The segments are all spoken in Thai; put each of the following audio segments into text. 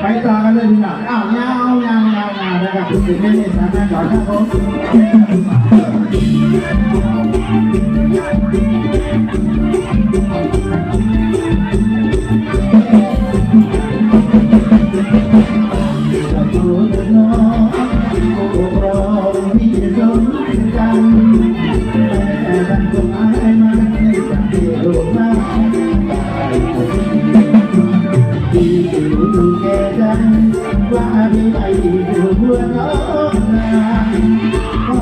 ไปต่อกันเลยดีกว่าอ้าวยาวยาวยาวยาวนะครับคุณสิงห์ไม่ได้สามารถต่อครับผม ว่าไม่ไปอยู่เพื่อน้องนาขอ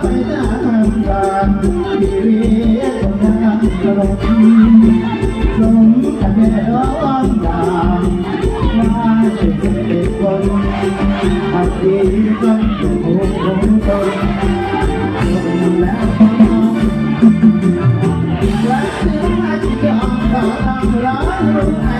ไปตามทางชีวิตของนางกระดมสมกับแม่ร้องดาวมาเป็นคนหักดีก็เป็นโอ้โหตนลงแล้วพอรักที่รักยอมขอทำร้ายให้สุขไ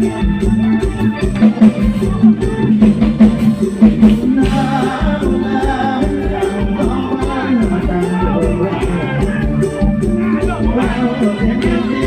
โด